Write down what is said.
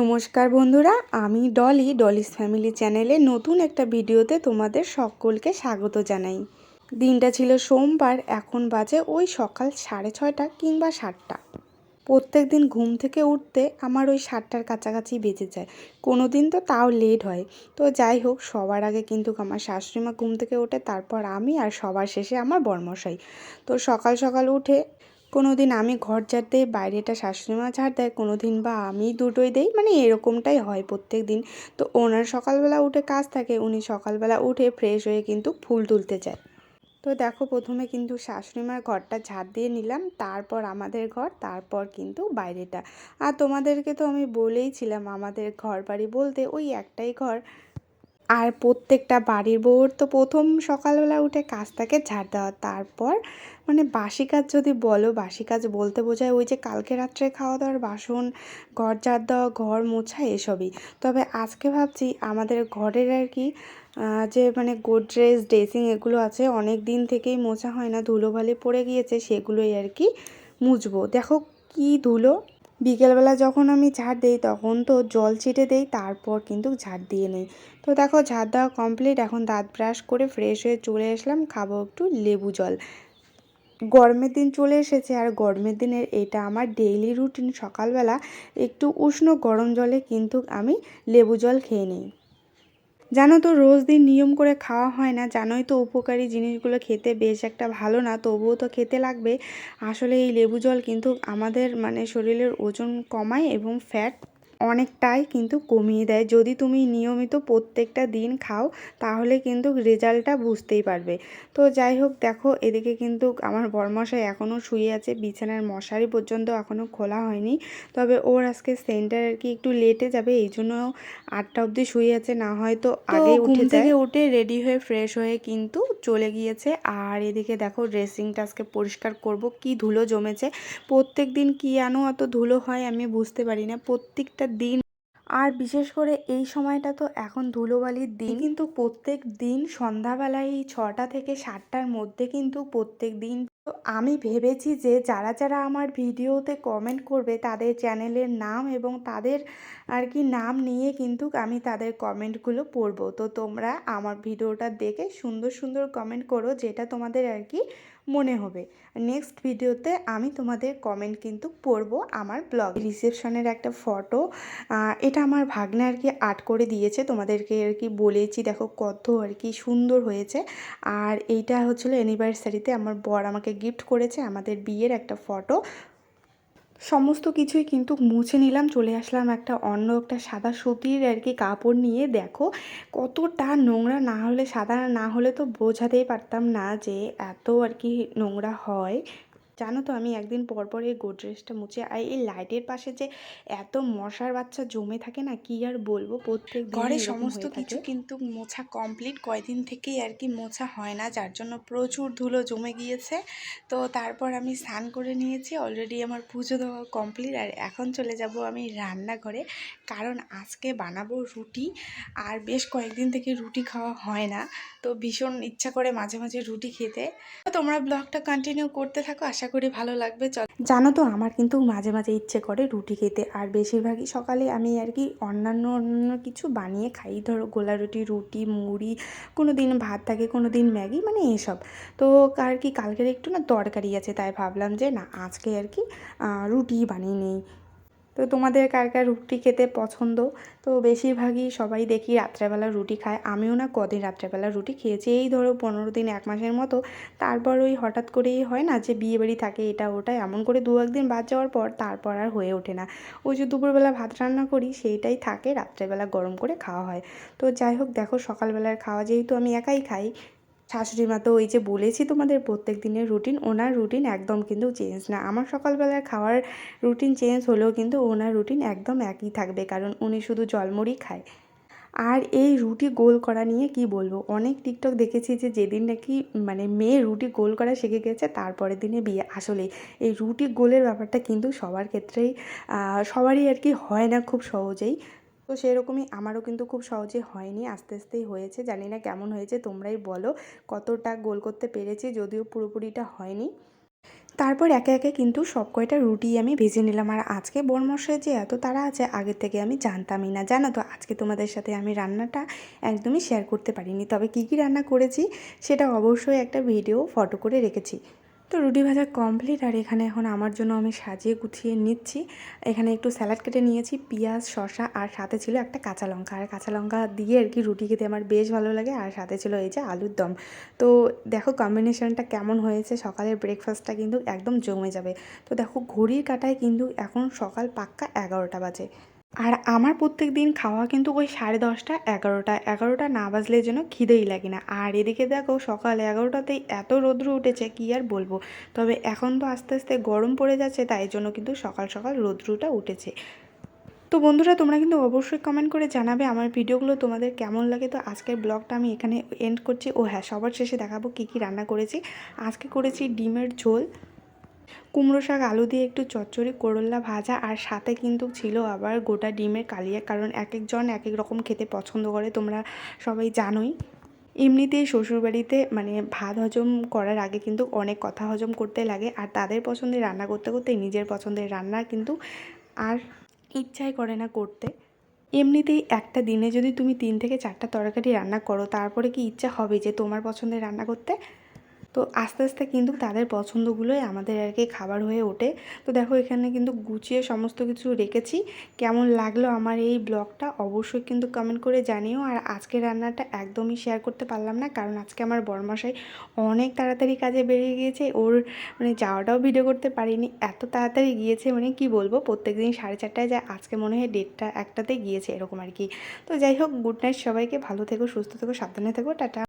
নমস্কার বন্ধুরা, আমি ডলি, ডলিস ফ্যামিলি চ্যানেলে নতুন একটা ভিডিওতে তোমাদের সকলকে স্বাগত জানাই। দিনটা ছিল সোমবার, এখন বাজে ওই সকাল সাড়ে ছয়টা কিংবা সাতটা। প্রত্যেক দিন ঘুম থেকে উঠতে আমার ওই সাতটার কাছাকাছি বেঁচে যায়। কোনো দিন তো তাও লেট হয়। তো যাই হোক, সবার আগে কিন্তু আমার শাশুড়িমা ঘুম থেকে ওঠে, তারপর আমি আর সবার শেষে আমার বর্মশাই। তো সকাল সকাল উঠে কোনো দিন আমি ঘর ঝাড় দিই, বাইরেটা শাশুড়িমা ঝাড় দেয় কোনো দিন বা আমি দুটোই দেই মানে এরকমটাই হয় প্রত্যেক দিন। তো ওনার সকালবেলা উঠে কাজ থাকে, উনি সকালবেলা উঠে ফ্রেশ হয়ে কিন্তু ফুল তুলতে যায়। তো দেখো প্রথমে কিন্তু শাশুড়িমার ঘরটা ঝাড় দিয়ে নিলাম, তারপর আমাদের ঘর, তারপর কিন্তু বাইরেটা। আর তোমাদেরকে তো আমি বলেইছিলাম আমাদের ঘর বাড়ি বলতে ওই একটাই ঘর। আর প্রত্যেকটা বাড়ির বউর তো প্রথম সকালবেলা উঠে কাজটাকে ঝাড় দেওয়া। তারপর মানে বাসি কাজ যদি বলো, বাসি কাজ বলতে বোঝায় ওই যে কালকে রাত্রে খাওয়া দাওয়ার বাসন, ঘর ঝাড় দেওয়া, ঘর মোছা এসবই। তবে আজকে ভাবছি আমাদের ঘরের আর কি যে মানে গোদরেজ ড্রেসিং এগুলো আছে, অনেক দিন থেকেই মোছা হয় না, ধুলোবালি পড়ে গিয়েছে, সেগুলোই আর কি মুছবো। দেখো কি ধুলো বিকেলবেলা যখন আমি ঝাড় দিই, তখন তো জল ছিটে দেই, তারপর কিন্তু ঝাড় দিয়ে নেই। তো দেখো, ঝাড় দেওয়া কমপ্লিট এখন দাঁত ব্রাশ করে ফ্রেশ হয়ে চলে আসলাম, খাব একটু লেবু জল। গরমের দিন চলে এসেছে, আর গরমের দিনের এটা আমার ডেইলি রুটিন সকালবেলা একটু উষ্ণ গরম জলে কিন্তু আমি লেবু জল খেয়ে নিই। জানো তো, রোজ দিন নিয়ম করে খাওয়া হয় না। জানোই তো উপকারী জিনিসগুলো খেতে বেশ একটা ভালো না, তবুও তো খেতে লাগবে। আসলে এই লেবু জল কিন্তু আমাদের মানে শরীরের ওজন কমায় এবং ফ্যাট অনেকটাই কিন্তু কমিয়ে দেয়। যদি তুমি নিয়মিত প্রত্যেকটা দিন খাও তাহলে কিন্তু রেজাল্টটা বুঝতেই পারবে। তো যাই হোক দেখো এদিকে কিন্তু আমার বরমশাই এখনও শুয়ে আছে। বিছানার মশারি পর্যন্ত এখনও খোলা হয়নি। তবে ওর আজকে সেন্টার আর কি একটু লেটে যাবে এই জন্য আটটা অবধি শুয়ে আছে। না হয়তো আগে উঠে থেকে উঠে রেডি হয়ে ফ্রেশ হয়ে কিন্তু চলে গিয়েছে। আর এদিকে দেখো ড্রেসিংটা আজকে পরিষ্কার করব। কি ধুলো জমেছে। প্রত্যেক দিন কী আনো অত ধুলো হয় আমি বুঝতে পারি না। প্রত্যেকটা দিন। আর বিশেষ করে এই সময়টা তো এখন ধুলোবালির দিন। কিন্তু প্রত্যেক দিন সন্ধ্যাবেলায় এই ছটা থেকে সাতটার মধ্যে কিন্তু প্রত্যেক দিন। তো আমি ভেবেছি যে যারা যারা আমার ভিডিওতে কমেন্ট করবে তাদের চ্যানেলের নাম এবং তাদের আর কি নাম নিয়ে কিন্তু আমি তাদের কমেন্টগুলো পড়ব। তো তোমরা আমার ভিডিওটা দেখে সুন্দর সুন্দর কমেন্ট করো যেটা তোমাদের আর কি মনে হবে। নেক্সট ভিডিওতে আমি তোমাদের কমেন্ট কিন্তু পড়ব আমার ব্লগ রিসেপশনের একটা ফটো এটা আমার ভাগ্নে আর কি আর্ট করে দিয়েছে। তোমাদেরকে আর কি বলেছি, দেখো কত আর কি সুন্দর হয়েছে। আর এইটা হচ্ছিল অ্যানিভার্সারিতে আমার বর আমাকে গিফট করেছে, আমাদের বিয়ের একটা ফটো সমস্ত কিছুই কিন্তু মুছে নিলাম, চলে আসলাম একটা অন্য একটা সাদা সুতির আর কি কাপড় নিয়ে। দেখো কতটা নোংরা, না হলে সাদা, না হলে তো বোঝাতেই পারতাম না যে এত আর কি নোংরা হয়। জানো তো আমি একদিন পর পর এই গোদরেজটা মুছে আর এই লাইটের পাশে যে এত মশার বাচ্চা জমে থাকে না কি আর বলব? প্রত্যেক ঘরে সমস্ত কিছু কিন্তু মোছা কমপ্লিট কয়দিন থেকেই আর কি মোছা হয় না যার জন্য প্রচুর ধুলো জমে গিয়েছে। তো তারপর আমি স্নান করে নিয়েছি অলরেডি আমার পুজো দেওয়া কমপ্লিট আর এখন চলে যাব আমি রান্নাঘরে কারণ আজকে বানাবো রুটি আর বেশ কয়েকদিন থেকে রুটি খাওয়া হয় না। তো ভীষণ ইচ্ছা করে মাঝে মাঝে রুটি খেতে। তোমরা ব্লগটা কন্টিনিউ করতে থাকো আশা করি ভালো লাগবে। চল। জানো তো, আমার কিন্তু মাঝে মাঝে ইচ্ছে করে রুটি খেতে। আর বেশিরভাগই সকালে আমি আর কি অন্যান্য অন্যান্য কিছু বানিয়ে খাই। ধরো গোলা রুটি রুটি, মুড়ি কোনো দিন ভাত থাকে কোনো দিন ম্যাগি মানে এসব। তো আর কি কালকের একটু না তরকারি আছে, তাই ভাবলাম যে না, আজকে আর কি রুটি বানিয়ে নিই। তো তোমাদের কার কার রুটি খেতে পছন্দ? তো বেশিরভাগই সবাই দেখি রাত্রেবেলা রুটি খায়। আমিও না কদিন রাত্রেবেলা রুটি খেয়েছি। এই ধরো পনেরো দিন, এক মাসের মতো। তারপর ওই হঠাৎ করেই হয় না যে বিয়েবাড়ি থাকে এটা ওটা, এমন করে দু একদিন বাদ যাওয়ার পর তারপর আর হয়ে ওঠে না। ওই যে দুপুরবেলা ভাত রান্না করি, সেইটাই থাকে। রাত্রেবেলা গরম করে খাওয়া হয়। তো যাই হোক, দেখো সকালবেলার খাওয়া যেহেতু আমি একাই খাই শাশুড়ি মা তো ওই যে বলেছি তোমাদের প্রত্যেক দিনের রুটিন ওনার রুটিন একদম কিন্তু চেঞ্জ না। আমার সকালবেলার খাওয়ার রুটিন চেঞ্জ হলেও কিন্তু ওনার রুটিন একদম একই থাকবে, কারণ উনি শুধু জলমুড়ি খায়। আর এই রুটি গোল করা নিয়ে কি বলব? অনেক টিকটক দেখেছি যে যেদিন নাকি মানে মেয়ে রুটি গোল করা শিখে গেছে, তারপরের দিনে বিয়ে। আসলে এই রুটি গোলের ব্যাপারটা কিন্তু সবার ক্ষেত্রেই সবারই আর কি হয় না খুব সহজেই। তো সেরকমই আমারও কিন্তু খুব সহজে হয়নি, আস্তে আস্তেই হয়েছে। জানি না কেমন হয়েছে, তোমরাই বলো। কতটা গোল করতে পেরেছি, যদিও পুরোপুরিটা হয়নি। তারপর একে একে কিন্তু সব কয়টা রুটি আমি ভেজে নিলাম। আর আজকে বরমশাই যে এত তারা আছে, আগের থেকে আমি জানতামই না। জানো তো, আজকে তোমাদের সাথে আমি রান্নাটা একদমই শেয়ার করতে পারিনি। তবে কী কী রান্না করেছি, সেটা অবশ্যই একটা ভিডিও ফটো করে রেখেছি। তো রুটি ভাজা কমপ্লিট আর এখানে এখন আমার জন্য আমি সাজিয়ে গুছিয়ে নিচ্ছি। এখানে একটু স্যালাড কেটে নিয়েছি, পেঁয়াজ, শসা, আর সাথে ছিল একটা কাঁচা লঙ্কা। আর কাঁচা লঙ্কা দিয়ে আর কি রুটি খেতে আমার বেশ ভালো লাগে, আর সাথে ছিল এই যে আলুর দম। তো দেখো কম্বিনেশনটা কেমন হয়েছে, সকালের ব্রেকফাস্টটা কিন্তু একদম জমে যাবে। তো দেখো ঘড়ির কাটায় কিন্তু এখন সকাল পাক্কা এগারোটা বাজে। আর আমার প্রত্যেক দিন খাওয়া কিন্তু ওই সাড়ে দশটা, এগারোটা এগারোটা না বাজলে যেন খিদেই লাগে না। আর এদিকে দেখো সকাল এগারোটাতেই এত রৌদ্র উঠেছে, কী আর বলব? তবে এখন তো আস্তে আস্তে গরম পড়ে যাচ্ছে, তাই জন্য কিন্তু সকাল সকাল রৌদ্রটা উঠেছে। তো বন্ধুরা, তোমরা কিন্তু অবশ্যই কমেন্ট করে জানাবে আমার ভিডিওগুলো তোমাদের কেমন লাগে। তো আজকের ব্লগটা আমি এখানে এন্ড করছি। ও হ্যাঁ সবার শেষে দেখাবো কী কী রান্না করেছি। আজকে করেছি ডিমের ঝোল। কুমড়ো শাক, আলু দিয়ে একটু চচ্চড়ি করল্লা ভাজা আর সাথে কিন্তু ছিল আবার গোটা ডিমের কালিয়া। কারণ এক একজন এক এক রকম খেতে পছন্দ করে, তোমরা সবাই জানোই। এমনিতেই শ্বশুরবাড়িতে মানে ভাত হজম করার আগে কিন্তু অনেক কথা হজম করতে লাগে আর তাদের পছন্দের রান্না করতে করতে নিজের পছন্দের রান্না কিন্তু আর ইচ্ছাই করে না করতে। এমনিতেই একটা দিনে যদি তুমি তিন থেকে চারটা তরকারি রান্না করো, তারপরে কি ইচ্ছা হবে যে তোমার পছন্দের রান্না করতে? তো আস্তে আস্তে কিন্তু তাদের পছন্দগুলোই আমাদের আর কি খাবার হয়ে ওঠে। তো দেখো এখানে কিন্তু গুছিয়ে সমস্ত কিছু রেখেছি। কেমন লাগল আমার এই ব্লগটা অবশ্যই কিন্তু কমেন্ট করে জানিও। আর আজকে রান্নাটা একদমই শেয়ার করতে পারলাম না, কারণ আজকে আমার বরমশাই অনেক তাড়াতাড়ি কাজে বেরিয়ে গিয়েছে। ওর মানে যাওয়াটাও ভিডিও করতে পারিনি। এত তাড়াতাড়ি গিয়েছে মানে কি বলব? প্রত্যেক দিন সাড়ে চারটায় যায়, আজকে মনে হয় ডেটটা একটাতে গিয়েছে এরকম আর কি। তো যাই হোক গুড নাইট সবাইকে। ভালো থেকো, সুস্থ থেকো, সাবধানে থেকো, টাটা।